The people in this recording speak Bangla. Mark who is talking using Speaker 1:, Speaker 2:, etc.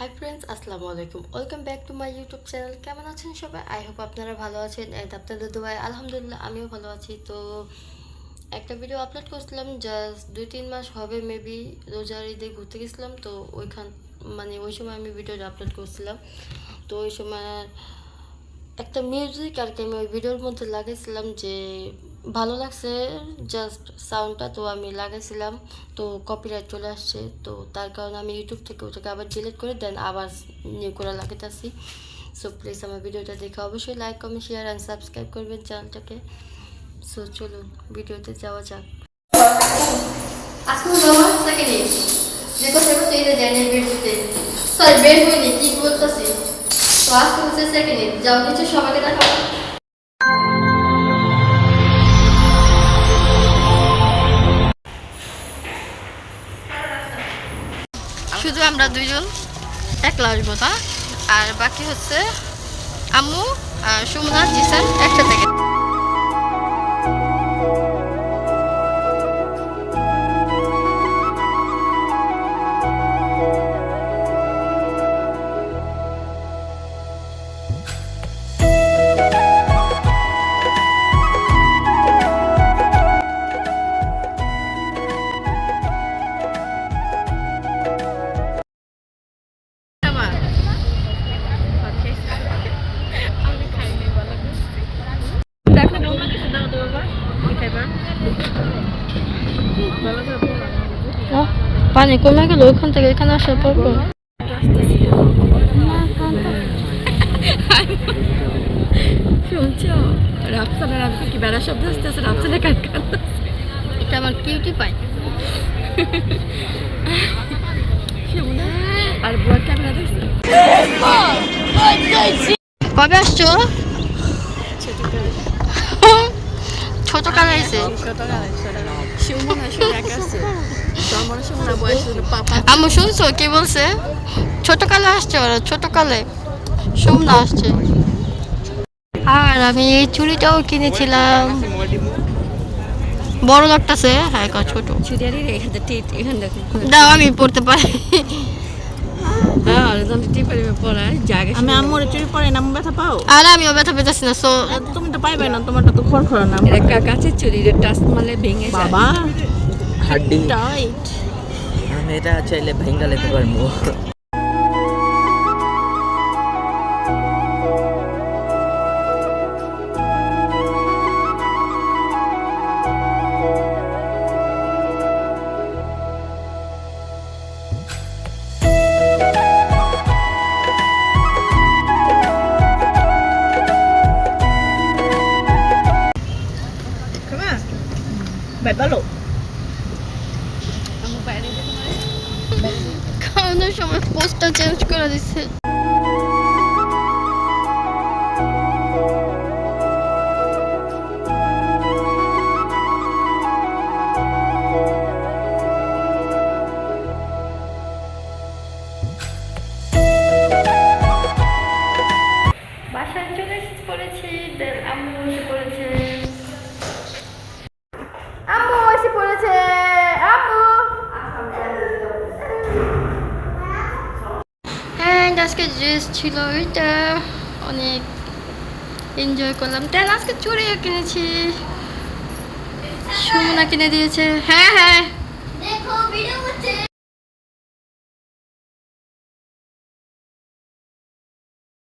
Speaker 1: হাই ফ্রেন্ডস আসসালামু আলাইকুম। Welcome back to my YouTube channel কেমন আছেন সবাই? আই হোপ আপনারা ভালো আছেন অ্যান্ড আপনাদের দোয়াই আলহামদুলিল্লাহ আমিও ভালো আছি। তো একটা ভিডিও আপলোড করছিলাম জাস্ট দুই তিন মাস হবে মেবি রোজার ঈদে ঘুরতে গেছিলাম, তো ওইখান মানে ওই সময় আমি ভিডিওটা আপলোড করছিলাম। তো ওই সময় একটা মিউজিক আর কি আমি ওই ভিডিওর মধ্যে লাগাইছিলাম যে, ভালো লাগছে জাস্ট সাউন্ডটা তো আমি লাগাইছিলাম, তো কপিরাইট চলে আসছে, তো তার কারণে আমি ইউটিউব থেকে ওটাকে আবার ডিলিট করে দেন, আবার নিউ করে লাগাইতেছি। সো প্লিজ আমার ভিডিওটা দেখে অবশ্যই like comment share and subscribe করবেন চ্যানেলটাকে সো চলুন ভিডিওতে যাওয়া যাক। আজকে হলো সেকেন্ড ইয়ে যে কথা হচ্ছে এটা জানি ভিডিওতে সরি বের হয়নি কি বলতেছি? আজকে হচ্ছে যাও সবাইকে শুধু আমরা দুইজন একলা আসব না। আর বাকি হচ্ছে আম্মু আর সুমনা, জিসান একসাথে গেছে। পানি কমে গেল ওখান থেকে এখানে আসার পর।
Speaker 2: শুনছো? রাফসানের আমি কি বেড়া শব্দ আসতেছে রাফসানের কাট
Speaker 1: এটা আমার কিউটি পাই।
Speaker 2: আর বুয়ার ক্যামেরা দেখছে
Speaker 1: কবে আসছো ছোট কাল আইছে
Speaker 2: সুমন আসলে একা আছে তো আমার সুমনা বয়স হলো পাপা
Speaker 1: আম্মু শুনছো? কি বলছে? ছোট কালে আসছে ওরা ছোট কালে সুমনা আসছে। আর আমি এই চুড়িটাও কিনেছিলাম। বড় লাগতেছে হ্যাঁ ছোট। দাও আমি পড়তে পারি
Speaker 2: হ্যাঁ আর তুমি টিপারি পড়ায় জায়গা
Speaker 3: আমি আম্মুর চুরি পরে নাম ব্যথা পাও?
Speaker 1: আর আমিও ব্যথা পেতেছি না সো
Speaker 3: তুমি তো পাইবে না তোমারটা তো খড় খড় নাম
Speaker 2: এটা কাছের চুরি টাচ মারলে ভেঙে যায়।
Speaker 3: বাবা।
Speaker 4: হাড্ডি।
Speaker 3: টাইট
Speaker 4: আমি এটা চাইলে ভেঙ্গা লেতে পারব।
Speaker 3: ভালো
Speaker 1: খাওয়ানোর সময় পোস্টটা চেঞ্জ করে দিচ্ছে ড্রেস ছিল এটা অনেক এনজয় করলাম। দেন আজকে চুড়িও কিনেছি। সুমনা কিনে দিয়েছে। হ্যাঁ হ্যাঁ।